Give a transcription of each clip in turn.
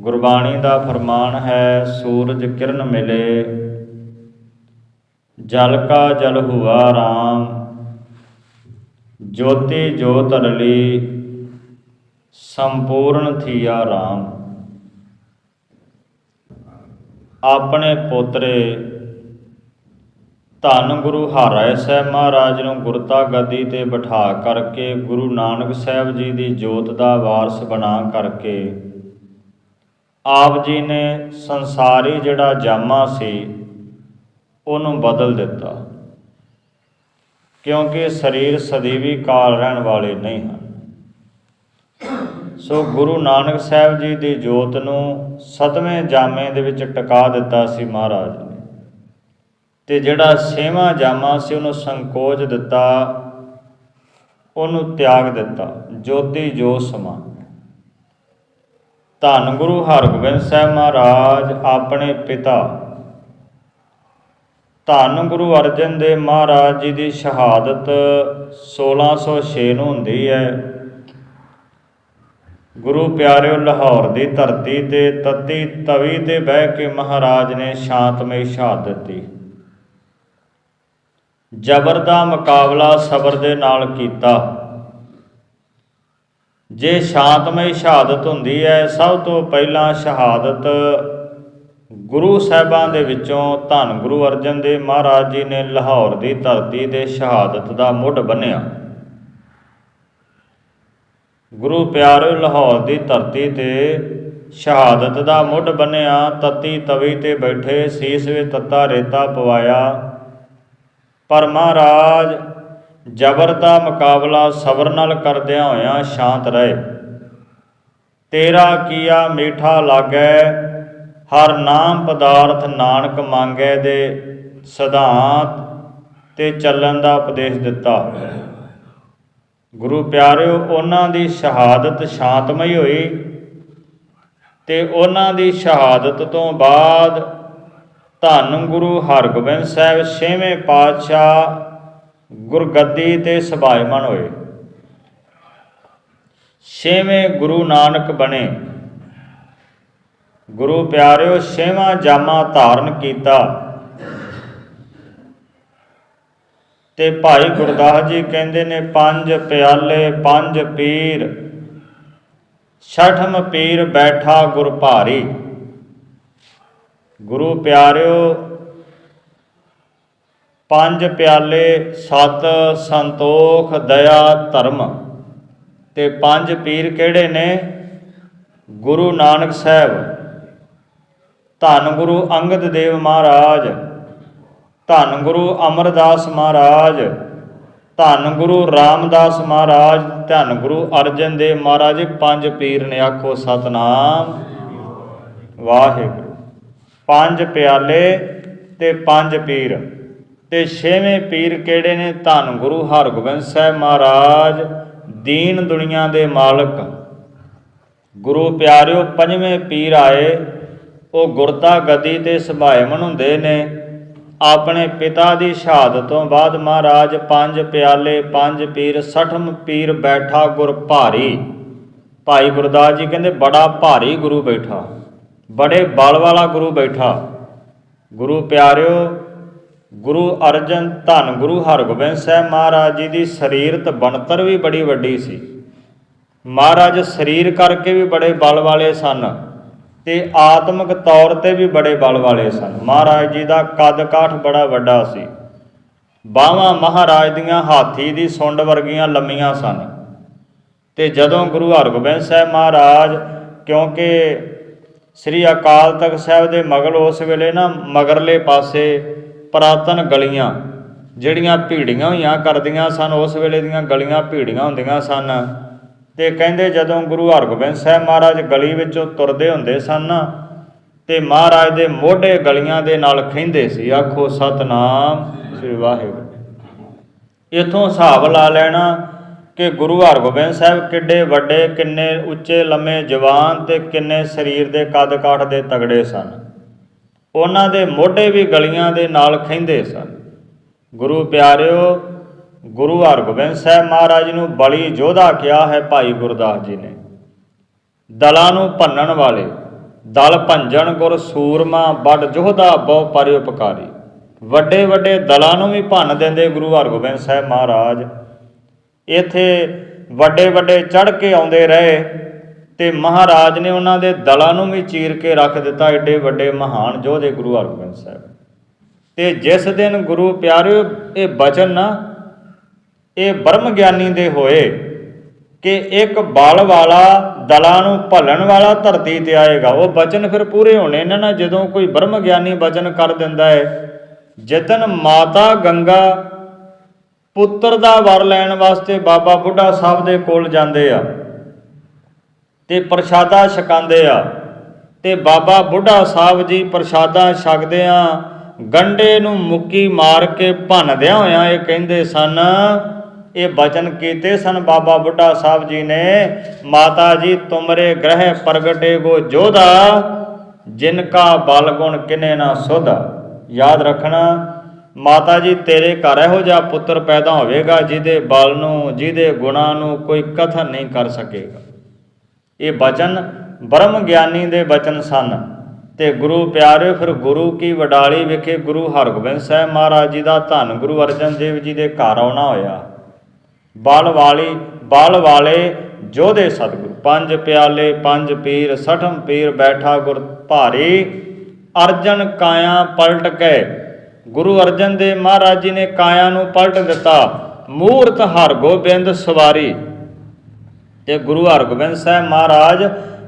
ਗੁਰਬਾਣੀ ਦਾ ਫਰਮਾਨ ਹੈ, ਸੂਰਜ ਕਿਰਨ ਮਿਲੇ, ਜਲ ਕਾ ਜਲ ਹੁਆ ਰਾਮ, ਜੋਤੀ ਜੋਤ ਰਲੀ ਸੰਪੂਰਨ ਥੀਆ ਰਾਮ। ਆਪਣੇ ਪੋਤਰੇ, ਧੰਨ ਗੁਰੂ ਹਰਿ ਸਾਹਿਬ ਮਹਾਰਾਜ ਨੂੰ ਗੁਰਤਾ ਗੱਦੀ ਤੇ ਬਿਠਾ ਕਰਕੇ ਗੁਰੂ ਨਾਨਕ ਸਾਹਿਬ ਜੀ ਦੀ ਜੋਤ ਦਾ ਵਾਰਸ ਬਣਾ ਕਰਕੇ ਆਪ ਜੀ ਨੇ ਸੰਸਾਰੀ ਜਿਹੜਾ ਜਾਮਾ ਸੀ, ਉਹਨੂੰ ਬਦਲ ਦਿੱਤਾ। ਕਿਉਂਕਿ ਸਰੀਰ ਸਦੀਵੀ ਕਾਲ ਰਹਿਣ ਵਾਲੇ ਨਹੀਂ ਹਨ। ਸੋ ਗੁਰੂ ਨਾਨਕ ਸਾਹਿਬ ਜੀ ਦੀ ਜੋਤ ਨੂੰ ਸਤਵੇਂ ਜਾਮੇ ਦੇ ਵਿੱਚ ਟਿਕਾ ਦਿੱਤਾ ਸੀ ਮਹਾਰਾਜ ਨੇ। ਤੇ ਜਿਹੜਾ ਛੇਵਾਂ ਜਾਮਾ ਸੀ, ਉਹਨੂੰ ਸੰਕੋਚ ਦਿੱਤਾ, ਉਹਨੂੰ ਤਿਆਗ ਦਿੱਤਾ। ਜੋਤੀ ਜੋ ਸਮਾ। ਧੰਨ ਗੁਰੂ ਹਰਗੋਬਿੰਦ ਸਾਹਿਬ ਮਹਾਰਾਜ, ਆਪਣੇ ਪਿਤਾ। ਧੰਨ ਗੁਰੂ ਅਰਜਨ ਦੇਵ ਮਹਾਰਾਜ ਜੀ ਦੀ ਸ਼ਹਾਦਤ 1606 ਨੂੰ ਹੁੰਦੀ ਹੈ। ਗੁਰੂ ਪਿਆਰਿਓ, ਲਾਹੌਰ ਦੀ ਧਰਤੀ ਤੇ ਤਤੀ ਤਵੀ ਤੇ ਬਹਿ ਕੇ ਮਹਾਰਾਜ ਨੇ ਸ਼ਾਂਤਮਈ ਸ਼ਹਾਦਤ ਦਿੱਤੀ। ਜ਼ਬਰ ਦਾ ਮੁਕਾਬਲਾ ਸਬਰ ਦੇ ਨਾਲ ਕੀਤਾ। ਜੇ ਸ਼ਾਂਤਮਈ ਸ਼ਹਾਦਤ ਹੁੰਦੀ ਹੈ, ਸਭ ਤੋਂ ਪਹਿਲਾਂ ਸ਼ਹਾਦਤ ਗੁਰੂ ਸਾਹਿਬਾਂ ਦੇ ਵਿੱਚੋਂ ਧੰਨ ਗੁਰੂ ਅਰਜਨ ਦੇਵ ਮਹਾਰਾਜ ਜੀ ਨੇ ਲਾਹੌਰ ਦੀ ਧਰਤੀ ਤੇ ਸ਼ਹਾਦਤ ਦਾ ਮੁੱਢ ਬੰਨਿਆ। ਗੁਰੂ ਪਿਆਰੇ, ਲਾਹੌਰ ਦੀ ਧਰਤੀ ਤੇ ਸ਼ਹਾਦਤ ਦਾ ਮੁੱਢ ਬੰਨਿਆ, ਤਤੀ ਤਵੀ ਤੇ ਬੈਠੇ ਸੀਸ ਵਿੱਚ ਤੱਤਾ ਰੇਤਾ ਪਵਾਇਆ। ਪਰ ਮਹਾਰਾਜ ਜ਼ਬਰ ਦਾ ਮੁਕਾਬਲਾ ਸਬਰ ਨਾਲ ਕਰਦਿਆਂ ਹੋਇਆਂ ਸ਼ਾਂਤ ਰਹੇ। ਤੇਰਾ ਕੀਆ ਮੀਠਾ ਲਾਗੈ, ਹਰ ਨਾਮ ਪਦਾਰਥ ਨਾਨਕ ਮੰਗੈ ਦੇ ਸਿਧਾਂਤ ਤੇ ਚੱਲਣ ਦਾ ਉਪਦੇਸ਼ ਦਿੱਤਾ। ਗੁਰੂ ਪਿਆਰਿਓ, ਉਹਨਾਂ ਦੀ ਸ਼ਹਾਦਤ ਸ਼ਾਂਤਮਈ ਹੋਈ ਤੇ ਉਹਨਾਂ ਦੀ ਸ਼ਹਾਦਤ ਤੋਂ ਬਾਅਦ ਧੰਨ ਗੁਰੂ ਹਰਗੋਬਿੰਦ ਸਾਹਿਬ ਛੇਵੇਂ ਪਾਤਸ਼ਾਹ ਗੁਰਗੱਦੀ ਤੇ ਸਭਾਇਮਨ ਹੋਏ। ਛੇਵੇਂ ਗੁਰੂ ਨਾਨਕ ਬਣੇ। ਗੁਰੂ ਪਿਆਰਿਓ, ਛੇਵਾਂ ਜਾਮਾ ਧਾਰਨ ਕੀਤਾ। ਤੇ ਭਾਈ ਗੁਰਦਾਸ ਜੀ ਕਹਿੰਦੇ ਨੇ, ਪੰਜ ਪਿਆਲੇ, ਪੰਜ ਪੀਰ, ਛਠਮ ਪੀਰ ਬੈਠਾ ਗੁਰ ਭਾਰੀ। ਗੁਰੂ ਪਿਆਰਿਓ ਪੰਜ ਪਿਆਲੇ ਸਤ ਸੰਤੋਖ ਦਇਆ ਧਰਮ। ਤੇ ਪੰਜ ਪੀਰ ਕਿਹੜੇ ਨੇ? ਗੁਰੂ ਨਾਨਕ ਸਾਹਿਬ। ਧੰਨ ਗੁਰੂ ਅੰਗਦ ਦੇਵ ਮਹਾਰਾਜ। ਧੰਨ ਗੁਰੂ ਅਮਰਦਾਸ ਮਹਾਰਾਜ। ਧੰਨ ਗੁਰੂ ਰਾਮਦਾਸ ਮਹਾਰਾਜ। ਧੰਨ ਗੁਰੂ ਅਰਜਨ ਦੇਵ ਮਹਾਰਾਜ। ਪੰਜ ਪੀਰ ਨੇ ਆਖੋ ਸਤਨਾਮ। ਵਾਹਿਗੁਰੂ। ਪੰਜ ਪਿਆਲੇ ਤੇ ਪੰਜ ਪੀਰ। ਤੇ ਛੇਵੇਂ ਪੀਰ ਕਿਹੜੇ ਨੇ? ਧੰਨ ਗੁਰੂ ਹਰਗੋਬਿੰਦ ਸਾਹਿਬ ਮਹਾਰਾਜ, ਦੀਨ ਦੁਨੀਆ ਦੇ ਮਾਲਕ। ਗੁਰੂ ਪਿਆਰਿਓ, ਪੰਜਵੇਂ ਪੀਰ ਆਏ। ਉਹ ਗੁਰਤਾ ਗਦੀ ਤੇ ਸੁਭਾਇਮਨ ਹੁੰਦੇ ਨੇ। ਆਪਣੇ ਪਿਤਾ ਦੀ ਸ਼ਹਾਦਤ ਤੋਂ ਬਾਅਦ ਮਹਾਰਾਜ ਪੰਜ ਪਿਆਲੇ, ਪੰਜ ਪੀਰ, ਸਠਮ ਪੀਰ ਬੈਠਾ ਗੁਰ ਭਾਰੀ। ਭਾਈ ਗੁਰਦਾਸ ਜੀ ਕਹਿੰਦੇ, ਬੜਾ ਭਾਰੀ ਗੁਰੂ ਬੈਠਾ। ਬੜੇ ਬਲ ਵਾਲਾ ਗੁਰੂ ਬੈਠਾ। ਗੁਰੂ ਪਿਆਰਿਓ ਗੁਰੂ ਅਰਜਨ, ਧੰਨ ਗੁਰੂ ਹਰਗੋਬਿੰਦ ਸਾਹਿਬ ਮਹਾਰਾਜ ਜੀ ਦੀ ਸਰੀਰਤ ਬਣਤਰ ਵੀ ਬੜੀ ਵੱਡੀ ਸੀ। ਮਹਾਰਾਜ ਸਰੀਰ ਕਰਕੇ ਵੀ ਬੜੇ ਬਲ ਵਾਲੇ ਸਨ ਤੇ ਆਤਮਿਕ ਤੌਰ ਤੇ ਵੀ ਬੜੇ ਬਲ ਵਾਲੇ ਸਨ। ਮਹਾਰਾਜ ਜੀ ਦਾ ਕੱਦ ਕਾਠ ਬੜਾ ਵੱਡਾ ਸੀ। ਬਾਹਾਂ ਮਹਾਰਾਜ ਦੀਆਂ ਹਾਥੀ ਦੀ ਸੁੰਡ ਵਰਗੀਆਂ ਲੰਮੀਆਂ ਸਨ। ਤੇ ਜਦੋਂ ਗੁਰੂ ਹਰਗੋਬਿੰਦ ਸਾਹਿਬ ਮਹਾਰਾਜ, ਕਿਉਂਕਿ ਸ੍ਰੀ ਅਕਾਲ ਤਖਤ ਸਾਹਿਬ ਦੇ ਮਗਲ ਉਸ ਵੇਲੇ ਨਾ ਮਗਰਲੇ ਪਾਸੇ ਪੁਰਾਤਨ ਗਲੀਆਂ ਜਿਹੜੀਆਂ ਭੀੜੀਆਂ ਹੋਈਆਂ ਕਰਦੀਆਂ ਸਨ, ਉਸ ਵੇਲੇ ਦੀਆਂ ਗਲੀਆਂ ਭੀੜੀਆਂ ਹੁੰਦੀਆਂ ਸਨ। ਤੇ ਕਹਿੰਦੇ ਜਦੋਂ ਗੁਰੂ ਹਰਗੋਬਿੰਦ ਸਾਹਿਬ ਮਹਾਰਾਜ ਗਲੀ ਵਿੱਚੋਂ ਤੁਰਦੇ ਹੁੰਦੇ ਸਨ ਨਾ, ਤੇ ਮਹਾਰਾਜ ਦੇ ਮੋਢੇ ਗਲੀਆਂ ਦੇ ਨਾਲ ਖਿੰਦੇ ਸੀ, ਆਖੋ, ਸਤਨਾਮ ਸ੍ਰੀ ਵਾਹਿਗੁਰੂ। ਇਥੋਂ ਹਿਸਾਬ ਲਾ ਲੈਣਾ ਕਿ ਗੁਰੂ ਹਰਗੋਬਿੰਦ ਸਾਹਿਬ ਕਿੱਡੇ ਵੱਡੇ, ਕਿੰਨੇ ਉੱਚੇ, ਲੰਮੇ ਜਵਾਨ ਤੇ ਕਿੰਨੇ ਸਰੀਰ ਦੇ ਕੱਦ ਕਾਠ ਦੇ ਤਗੜੇ ਸਨ। ਉਹਨਾਂ ਦੇ ਮੋਢੇ ਵੀ ਗਲੀਆਂ ਦੇ ਨਾਲ ਖਿੰਦੇ ਸਨ। ਗੁਰੂ ਪਿਆਰਿਓ, ਗੁਰੂ ਹਰਗੋਬਿੰਦ ਸਾਹਿਬ ਮਹਾਰਾਜ ਨੂੰ ਬਲੀ ਯੋਧਾ ਕਿਹਾ ਹੈ ਭਾਈ ਗੁਰਦਾਸ ਜੀ ਨੇ। ਦਲਾਂ ਨੂੰ ਭੰਨਣ ਵਾਲੇ, ਦਲ ਭੰਜਣ ਗੁਰ ਸੂਰਮਾ, ਵੱਡ ਜੋਧਾ ਬਹੁ ਪਰਿਉਪਕਾਰੀ। ਵੱਡੇ ਵੱਡੇ ਦਲਾਂ ਨੂੰ ਵੀ ਭੰਨ ਦਿੰਦੇ ਗੁਰੂ ਹਰਗੋਬਿੰਦ ਸਾਹਿਬ ਮਹਾਰਾਜ। ਇੱਥੇ ਵੱਡੇ ਵੱਡੇ ਚੜ ਕੇ ਆਉਂਦੇ ਰਹੇ। ਤੇ ਮਹਾਰਾਜ ਨੇ ਉਹਨਾਂ ਦੇ ਦਲਾਂ ਨੂੰ ਵੀ ਚੀਰ ਕੇ ਰੱਖ ਦਿੱਤਾ ਏਡੇ ਵੱਡੇ ਮਹਾਨ ਯੋਧੇ ਗੁਰੂ ਹਰਗੋਬਿੰਦ ਸਾਹਿਬ। ਤੇ ਜਿਸ ਦਿਨ ਗੁਰੂ ਪਿਆਰਿਓ, ਇਹ ਬਚਨ ਨਾ, ਇਹ ਬ੍ਰਹਮ ਗਿਆਨੀ ਦੇ ਹੋਏ ਕਿ ਇੱਕ ਬਲ ਵਾਲਾ ਦਲਾਂ ਨੂੰ ਭਲਣ ਵਾਲਾ ਧਰਤੀ ਤੇ ਆਏਗਾ, ਉਹ ਬਚਨ ਫਿਰ ਪੂਰੇ ਹੋਣੇ ਨੇ ਨਾ, ਜਦੋਂ ਕੋਈ ਬ੍ਰਹਮ ਗਿਆਨੀ ਬਚਨ ਕਰ ਦਿੰਦਾ ਹੈ ਜਿਤਨ ਮਾਤਾ ਗੰਗਾ ਪੁੱਤਰ ਦਾ ਵਰ ਲੈਣ ਵਾਸਤੇ ਬਾਬਾ ਬੁੱਢਾ ਸਾਹਿਬ ਦੇ ਕੋਲ ਜਾਂਦੇ ਆ ਤੇ ਪ੍ਰਸ਼ਾਦਾ ਛਕਾਉਂਦੇ ਆ। ਤੇ ਬਾਬਾ ਬੁੱਢਾ ਸਾਹਿਬ ਜੀ ਪ੍ਰਸ਼ਾਦਾ ਛਕਦੇ ਆ। ਗੰਡੇ ਨੂੰ ਮੁੱਕੀ ਮਾਰ ਕੇ ਭੰਨਦਿਆਂ ਹੋਇਆਂ ਇਹ ਕਹਿੰਦੇ ਸਨ, ਇਹ ਬਚਨ ਕੀਤੇ ਸਨ ਬਾਬਾ ਬੁੱਢਾ ਸਾਹਿਬ ਜੀ ਨੇ। ਮਾਤਾ ਜੀ, ਤੁਮਰੇ ਗ੍ਰਹਿ ਪ੍ਰਗਟੇ ਗੋ ਜੋਧਾ, ਜਿਨ ਕਾ ਬਲ ਗੁਣ ਕਿਨੇ ਨਾ ਸੋਧਾ। ਯਾਦ ਰੱਖਣਾ, ਮਾਤਾ ਜੀ, ਤੇਰੇ ਘਰ ਇਹੋ ਜਿਹਾ ਪੁੱਤਰ ਪੈਦਾ ਹੋਵੇਗਾ, ਜਿਹਦੇ ਬਲ ਨੂੰ, ਜਿਹਦੇ ਗੁਣਾਂ ਨੂੰ ਕੋਈ ਕਥਨ ਨਹੀਂ ਕਰ ਸਕੇਗਾ। ਇਹ ਬਚਨ ਬ੍ਰਹਮ ਗਿਆਨੀ ਦੇ ਬਚਨ ਸਨ। ਤੇ ਗੁਰੂ ਪਿਆਰੇ, ਫਿਰ ਗੁਰੂ ਕੀ ਵਡਾਲੀ ਵਿਖੇ ਗੁਰੂ ਹਰਗੋਬਿੰਦ ਸਾਹਿਬ ਮਹਾਰਾਜ ਜੀ ਦਾ ਧੰਨ ਗੁਰੂ ਅਰਜਨ ਦੇਵ ਜੀ ਦੇ ਘਰ ਆਉਣਾ ਹੋਇਆ। ਬਲ ਵਾਲੀ, ਬਲ ਵਾਲੇ ਜੋਧੇ ਸਤਿਗੁਰੂ, ਪੰਜ ਪਿਆਲੇ, ਪੰਜ ਪੀਰ, ਸਠਮ ਪੀਰ ਬੈਠਾ ਗੁਰ ਭਾਰੀ, ਅਰਜਨ ਕਾਇਆ ਪਲਟ ਗਏ ਗੁਰੂ ਅਰਜਨ ਦੇਵ ਮਹਾਰਾਜ ਜੀ ਨੇ ਕਾਇਆ ਨੂੰ ਪਲਟ ਦਿੱਤਾ। ਮੂਰਤ ਹਰਗੋਬਿੰਦ ਸਵਾਰੀ। ਤੇ ਗੁਰੂ ਹਰਗੋਬਿੰਦ ਸਾਹਿਬ ਮਹਾਰਾਜ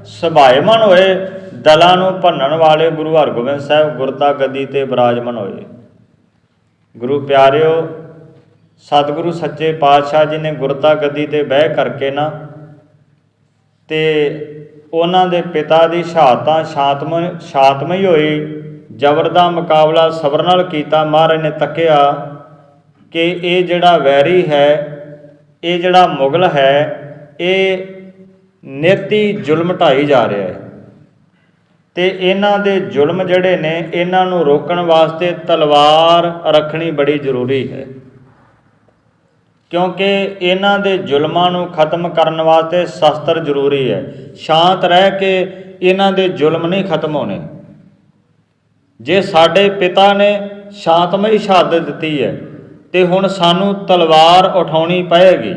ਸੁਭਾਏਮਨ ਹੋਏ, ਦਲਾਂ ਨੂੰ ਭੰਨਣ ਵਾਲੇ ਗੁਰੂ ਹਰਗੋਬਿੰਦ ਸਾਹਿਬ ਗੁਰਤਾ ਗੱਦੀ ਤੇ ਬਿਰਾਜਮਾਨ ਹੋਏ। ਗੁਰੂ ਪਿਆਰਿਓ, ਸਤਿਗੁਰੂ ਸੱਚੇ ਪਾਤਸ਼ਾਹ ਜੀ ਨੇ ਗੁਰਤਾ ਗੱਦੀ ਤੇ ਬਹਿ ਕਰਕੇ ਨਾ ਤੇ ਉਹਨਾਂ ਦੇ ਪਿਤਾ ਦੀ ਸ਼ਹਾਦਤਾਂ ਸ਼ਾਂਤਮਈ ਸ਼ਾਂਤਮਈ ਹੋਈ ਜ਼ਬਰ ਦਾ ਮੁਕਾਬਲਾ ਸਬਰ ਨਾਲ ਕੀਤਾ, ਮਹਾਰਾਜ ਨੇ ਤੱਕਿਆ ਕਿ ਇਹ ਜਿਹੜਾ ਵੈਰੀ ਹੈ, ਇਹ ਜਿਹੜਾ ਮੁਗਲ ਹੈ ਇਹ ਨੇਤੀ ਜ਼ੁਲਮ ਢਾਈ ਜਾ ਰਿਹਾ ਹੈ। ਤੇ ਇਹਨਾਂ ਦੇ ਜ਼ੁਲਮ ਜਿਹੜੇ ਨੇ, ਇਹਨਾਂ ਨੂੰ ਰੋਕਣ ਵਾਸਤੇ ਤਲਵਾਰ ਰੱਖਣੀ ਬੜੀ ਜ਼ਰੂਰੀ ਹੈ। ਕਿਉਂਕਿ ਇਹਨਾਂ ਦੇ ਜ਼ੁਲਮਾਂ ਨੂੰ ਖਤਮ ਕਰਨ ਵਾਸਤੇ ਸ਼ਸਤਰ ਜ਼ਰੂਰੀ ਹੈ। ਸ਼ਾਂਤ ਰਹਿ ਕੇ ਇਹਨਾਂ ਦੇ ਜ਼ੁਲਮ ਨਹੀਂ ਖਤਮ ਹੋਣੇ। ਜੇ ਸਾਡੇ ਪਿਤਾ ਨੇ ਸ਼ਾਂਤਮਈ ਸ਼ਹਾਦਤ ਦਿੱਤੀ ਹੈ, ਤੇ ਹੁਣ ਸਾਨੂੰ ਤਲਵਾਰ ਉਠਾਉਣੀ ਪਏਗੀ।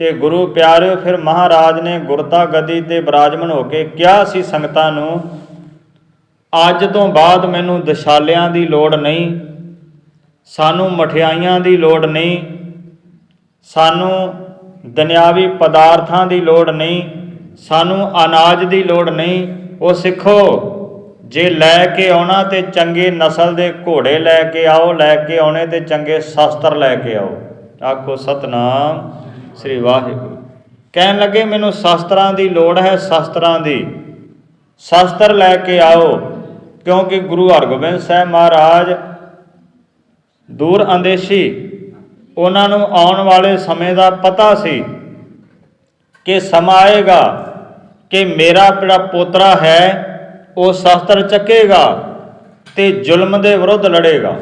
ਤੇ ਗੁਰੂ ਪਿਆਰਿਓ, ਫਿਰ ਮਹਾਰਾਜ ਨੇ ਗੁਰਤਾ ਗਦੀ ਤੇ ਬਿਰਾਜਮਾਨ ਹੋ ਕੇ ਕਿਹਾ ਸੀ ਸੰਗਤਾਂ ਨੂੰ, ਅੱਜ ਤੋਂ ਬਾਅਦ ਮੈਨੂੰ ਦਸ਼ਾਲਿਆਂ ਦੀ ਲੋੜ ਨਹੀਂ, ਸਾਨੂੰ ਮਠਿਆਈਆਂ ਦੀ ਲੋੜ ਨਹੀਂ, ਸਾਨੂੰ ਦੁਨਿਆਵੀ ਪਦਾਰਥਾਂ ਦੀ ਲੋੜ ਨਹੀਂ, ਸਾਨੂੰ ਅਨਾਜ ਦੀ ਲੋੜ ਨਹੀਂ। ਉਹ ਸਿੱਖੋ, ਜੇ ਲੈ ਕੇ ਆਉਣਾ ਤੇ ਚੰਗੇ ਨਸਲ ਦੇ ਘੋੜੇ ਲੈ ਕੇ ਆਓ, ਲੈ ਕੇ ਆਉਣੇ ਤੇ ਚੰਗੇ ਸ਼ਸਤਰ ਲੈ ਕੇ ਆਓ। ਆਖੋ, ਸਤਨਾਮ। ਸ੍ਰੀ ਵਾਹਿਗੁਰੂ। ਕਹਿਣ ਲੱਗੇ, ਮੈਨੂੰ ਸ਼ਸਤਰਾਂ ਦੀ ਲੋੜ ਹੈ, ਸ਼ਸਤਰਾਂ ਦੀ। ਸ਼ਸਤਰ ਲੈ ਕੇ ਆਓ, ਕਿਉਂਕਿ ਗੁਰੂ ਹਰਗੋਬਿੰਦ ਸਾਹਿਬ ਮਹਾਰਾਜ ਦੂਰ ਅੰਦੇਸ਼ੀ, ਉਹਨਾਂ ਨੂੰ ਆਉਣ ਵਾਲੇ ਸਮੇਂ ਦਾ ਪਤਾ ਸੀ ਕਿ ਸਮਾਂ ਆਏਗਾ ਕਿ ਮੇਰਾ ਜਿਹੜਾ ਪੋਤਰਾ ਹੈ, ਉਹ ਸ਼ਸਤਰ ਚੱਕੇਗਾ ਤੇ ਜ਼ੁਲਮ ਦੇ ਵਿਰੁੱਧ ਲੜੇਗਾ।